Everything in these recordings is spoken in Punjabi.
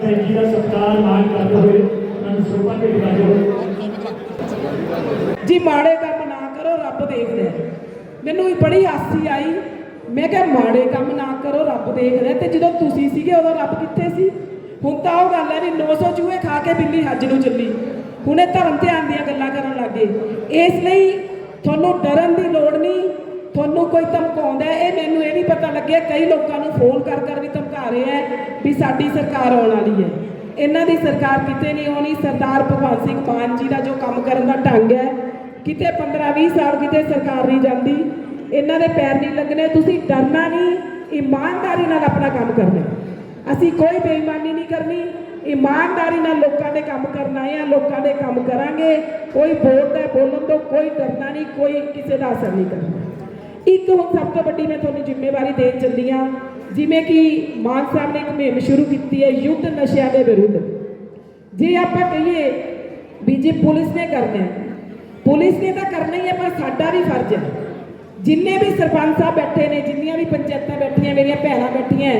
ਜੀ ਤੇ ਦਾ ਸਤਿਕਾਰ ਮਾਨ ਕਰਦੇ ਹੋਏ ਮਾੜੇ ਕੰਮ ਨਾ ਕਰੋ ਰੱਬ ਦੇਖਦਾ ਹੈ। ਮੈਨੂੰ ਵੀ ਬੜੀ ਆਸੀ ਆਈ। ਮੈਂ ਕਿਹਾ ਮਾੜੇ ਕੰਮ ਨਾ ਕਰੋ ਰੱਬ ਦੇਖਦਾ। ਤੇ ਜਦੋਂ ਤੁਸੀਂ ਸੀਗੇ ਉਦੋਂ ਰੱਬ ਕਿੱਥੇ ਸੀ? ਹੁਣ ਤਾਂ ਉਹ ਗੱਲ ਹੈ ਵੀ 900 ਚੂਹੇ ਖਾ ਕੇ ਬਿੱਲੀ ਹੱਜ ਨੂੰ ਚੱਲੀ। ਹੁਣ ਇਹ ਧਰਮ ਧਿਆਨ ਦੀਆਂ ਗੱਲਾਂ ਕਰਨ ਲੱਗੇ ਇਸ ਲਈ ਤੁਹਾਨੂੰ ਡਰਨ ਦੀ ਲੋੜ ਨਹੀਂ। ਤੁਹਾਨੂੰ ਕੋਈ ਧਮਕਾਉਂਦਾ ਇਹ ਮੈਨੂੰ ਇਹ ਨਹੀਂ ਪਤਾ ਲੱਗਿਆ, ਕਈ ਲੋਕਾਂ ਨੂੰ ਫੋਨ ਕਰ ਕਰ ਵੀ ਧਮਕਾ ਰਹੇ ਹੈ ਵੀ ਸਾਡੀ ਸਰਕਾਰ ਆਉਣ ਵਾਲੀ ਹੈ। ਇਹਨਾਂ ਦੀ ਸਰਕਾਰ ਕਿਤੇ ਨਹੀਂ ਆਉਣੀ, ਸਰਦਾਰ ਭਗਵੰਤ ਸਿੰਘ ਮਾਨ ਜੀ ਦਾ ਜੋ ਕੰਮ ਕਰਨ ਦਾ ਢੰਗ ਹੈ, ਕਿਤੇ 15 20 ਸਾਲ ਕਿਤੇ ਸਰਕਾਰ ਨਹੀਂ ਜਾਂਦੀ, ਇਹਨਾਂ ਦੇ ਪੈਰ ਨਹੀਂ ਲੱਗਣੇ, ਤੁਸੀਂ ਡਰਨਾ ਨਹੀਂ, ਇਮਾਨਦਾਰੀ ਨਾਲ ਆਪਣਾ ਕੰਮ ਕਰਨਾ। ਅਸੀਂ ਕੋਈ ਬੇਈਮਾਨੀ ਨਹੀਂ ਕਰਨੀ, ਇਮਾਨਦਾਰੀ ਨਾਲ ਲੋਕਾਂ ਦੇ ਕੰਮ ਕਰਨ ਆਏ ਆ ਲੋਕਾਂ ਦੇ ਕੰਮ ਕਰਾਂਗੇ, ਕੋਈ ਬੋਲਦਾ ਬੋਲਣ ਤੋਂ ਕੋਈ ਡਰਨਾ ਨਹੀਂ, ਕੋਈ ਕਿਸੇ ਦਾ ਅਸਰ ਨਹੀਂ ਕਰਨਾ। ਇੱਕ ਹੁਣ ਸਭ ਤੋਂ ਵੱਡੀ ਮੈਂ ਤੁਹਾਨੂੰ ਜ਼ਿੰਮੇਵਾਰੀ ਦੇਣ ਚੱਲੀ ਹਾਂ। ਜਿਵੇਂ ਕਿ ਮਾਨ ਸਾਹਿਬ ਨੇ ਇੱਕ ਮੁਹਿੰਮ ਸ਼ੁਰੂ ਕੀਤੀ ਹੈ, ਯੁੱਧ ਨਸ਼ਿਆਂ ਦੇ ਵਿਰੁੱਧ। ਜੇ ਆਪਾਂ ਕਹੀਏ ਵੀ ਜੇ ਪੁਲਿਸ ਨੇ ਕਰਨਾ ਹੈ, ਪੁਲਿਸ ਨੇ ਤਾਂ ਕਰਨਾ ਹੀ ਹੈ, ਪਰ ਸਾਡਾ ਵੀ ਫਰਜ਼ ਹੈ। ਜਿੰਨੇ ਵੀ ਸਰਪੰਚ ਸਾਹਿਬ ਬੈਠੇ ਨੇ, ਜਿੰਨੀਆਂ ਵੀ ਪੰਚਾਇਤਾਂ ਬੈਠੀਆਂ, ਮੇਰੀਆਂ ਭੈਣਾਂ ਬੈਠੀਆਂ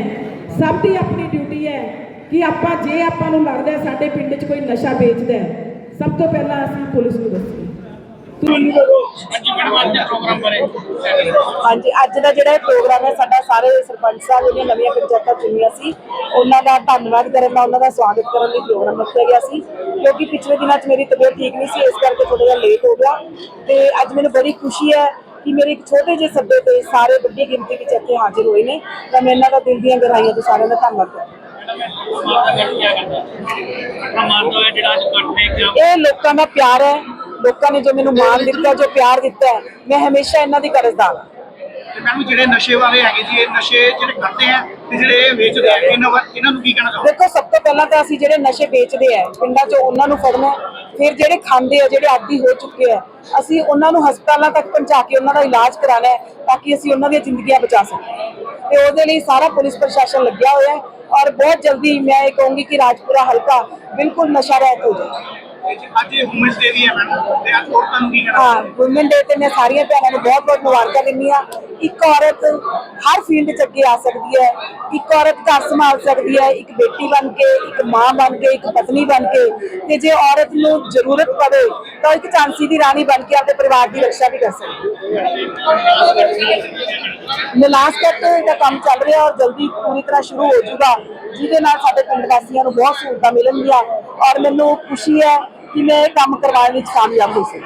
ਸਭ ਦੀ ਆਪਣੀ ਡਿਊਟੀ ਹੈ ਕਿ ਆਪਾਂ, ਜੇ ਆਪਾਂ ਨੂੰ ਲੱਗਦਾ ਸਾਡੇ ਪਿੰਡ 'ਚ ਕੋਈ ਨਸ਼ਾ ਵੇਚਦਾ ਸਭ ਤੋਂ ਪਹਿਲਾਂ ਅਸੀਂ ਪੁਲਿਸ ਨੂੰ ਦੱਸੀਏ। ਹਾਂਜੀ ਮੈਡਮ ਅੱਜ ਦੇ ਪ੍ਰੋਗਰਾਮ ਬਾਰੇ ਹਾਂਜੀ ਅੱਜ ਦਾ ਜਿਹੜਾ ਇਹ ਪ੍ਰੋਗਰਾਮ ਹੈ, ਸਾਡਾ ਸਾਰੇ ਸਰਪੰਚ ਸਾਹਿਬ ਜਿਹੜੀਆਂ ਨਵੀਆਂ ਪੰਚਾਇਤਾਂ ਚੁਣੀਆਂ ਸੀ। ਉਹਨਾਂ ਦਾ ਧੰਨਵਾਦ ਕਰਨ ਦਾ, ਉਹਨਾਂ ਦਾ ਸਵਾਗਤ ਕਰਨ ਲਈ ਪ੍ਰੋਗਰਾਮ ਰੱਖਿਆ ਗਿਆ ਸੀ। ਕਿਉਂਕਿ ਪਿਛਲੇ ਦਿਨਾਂ 'ਚ ਮੇਰੀ ਤਬੀਅਤ ਠੀਕ ਨਹੀਂ ਸੀ, ਇਸ ਕਰਕੇ ਥੋੜਾ ਜਿਹਾ ਲੇਟ ਹੋ ਗਿਆ। ਤੇ ਅੱਜ ਮੈਨੂੰ ਬੜੀ ਖੁਸ਼ੀ ਹੈ ਕਿ ਮੇਰੇ ਇੱਕ ਛੋਟੇ ਜਿਹੇ ਸੱਦੇ ਤੇ ਸਾਰੇ ਵੱਡੀ ਗਿਣਤੀ ਵਿੱਚ ਇੱਥੇ ਹਾਜ਼ਰ ਹੋਏ ਨੇ। ਤਾਂ ਮੈਂ ਇਹਨਾਂ ਦਾ ਦਿਲ ਦੀਆਂ ਗਹਿਰਾਈਆਂ ਤੋਂ ਸਾਰਿਆਂ ਦਾ ਧੰਨਵਾਦ ਕਰਦਾ ਇਹ ਲੋਕਾਂ ਦਾ ਪਿਆਰ ਹੈ। ਲੋਕਾਂ ਨੇ ਜੋ ਮੈਨੂੰ ਮਾਣ ਦਿੱਤਾ ਜੋ ਪਿਆਰ ਦਿੱਤਾ ਮੈਂ ਹਮੇਸ਼ਾ ਇਹਨਾਂ ਦੀ ਕਰਜ਼ਦਾਰ ਹਾਂ। ਤੇ ਮੈਡਮ ਜਿਹੜੇ ਨਸ਼ੇ ਵਾਲੇ ਹੈਗੇ ਜੀ ਇਹ ਨਸ਼ੇ ਜਿਹੜੇ ਕਰਦੇ ਆ ਤੇ ਜਿਹੜੇ ਇਹ ਵੇਚਦੇ ਆ ਇਹਨਾਂ ਵਾ- ਇਹਨਾਂ ਨੂੰ ਕੀ ਕਹਿਣਾ ਚਾਹੋਗੇ? ਦੇਖੋ ਸਭ ਤੋਂ ਪਹਿਲਾਂ ਤਾਂ ਅਸੀਂ ਜਿਹੜੇ ਨਸ਼ੇ ਵੇਚਦੇ ਆ ਪਿੰਡਾਂ 'ਚ ਉਹਨਾਂ ਨੂੰ ਫੜਨਾ। ਫਿਰ ਜਿਹੜੇ ਖਾਂਦੇ ਆ ਜਿਹੜੇ ਆਦੀ ਹੋ ਚੁੱਕੇ ਆ ਅਸੀਂ ਉਹਨਾਂ ਨੂੰ ਹਸਪਤਾਲਾਂ ਤੱਕ ਪਹੁੰਚਾ ਕੇ ਉਹਨਾਂ ਦਾ ਇਲਾਜ ਕਰਾਣਾ ਹੈ ਤਾਂ ਕਿ ਅਸੀਂ ਉਹਨਾਂ ਦੀਆਂ ਜ਼ਿੰਦਗੀਆਂ ਬਚਾ ਸਕੀਏ। ਤੇ ਉਹਦੇ ਲਈ ਸਾਰਾ ਪੁਲਿਸ ਪ੍ਰਸ਼ਾਸਨ ਲੱਗਿਆ ਹੋਇਆ ਹੈ ਔਰ ਬਹੁਤ ਜਲਦੀ ਮੈਂ ਇਹ ਕਹੂੰਗੀ ਕਿ ਰਾਜਪੁਰਾ ਹਲਕਾ ਬਿਲਕੁਲ ਨਸ਼ਾ ਰਹਿਤ ਹੋ ਜਾਏ ਅੱਜ ਇਹ ਵੂਮਨਸ ਡੇ ਵੀ ਹੈ ਮੈਡਮ ਤੇ ਅੱਜ ਔਰਤਾਂ ਨੂੰ ਕੀ ਕਹਿਣਾ ਹਾਂ ਵੂਮਨ ਡੇ ਤੇ ਮੈਂ ਸਾਰੀਆਂ ਭੈਣਾਂ ਨੂੰ ਬਹੁਤ ਬਹੁਤ ਮੁਬਾਰਕਾਂ ਦਿੰਦੀ ਹਾਂ। ਇੱਕ ਔਰਤ ਹਰ ਫੀਲਡ 'ਚ ਅੱਗੇ ਆ ਸਕਦੀ ਹੈ ਇੱਕ ਔਰਤ ਘਰ ਸੰਭਾਲ ਸਕਦੀ ਹੈ ਇੱਕ ਬੇਟੀ ਬਣ ਕੇ ਇੱਕ ਮਾਂ ਬਣ ਕੇ ਇੱਕ ਪਤਨੀ ਬਣ ਕੇ। ਤੇ ਜੇ ਔਰਤ ਨੂੰ ਜ਼ਰੂਰਤ ਪਵੇ ਤਾਂ ਇੱਕ ਝਾਂਸੀ ਦੀ ਰਾਣੀ ਬਣ ਕੇ ਆਪਣੇ ਪਰਿਵਾਰ ਦੀ ਰੱਖਿਆ ਵੀ ਕਰ ਸਕਦੀ ਹੈ। ਨਿਲਾਸ ਕੱਟ ਦਾ ਕੰਮ ਚੱਲ ਰਿਹਾ ਔਰ ਜਲਦੀ ਪੂਰੀ ਤਰ੍ਹਾਂ ਸ਼ੁਰੂ ਹੋ ਜਾਊਗਾ ਜਿਹਦੇ ਨਾਲ ਸਾਡੇ ਪਿੰਡ ਵਾਸੀਆਂ ਨੂੰ ਬਹੁਤ ਸਹੂਲਤਾਂ ਮਿਲਣਗੀਆਂ। ਔਰ ਮੈਨੂੰ ਖੁਸ਼ੀ ਹੈ ਕਿ ਮੈਂ ਕੰਮ ਕਰਵਾਉਣ ਵਿੱਚ ਕਾਮਯਾਬ ਹੋਈ ਸੀ।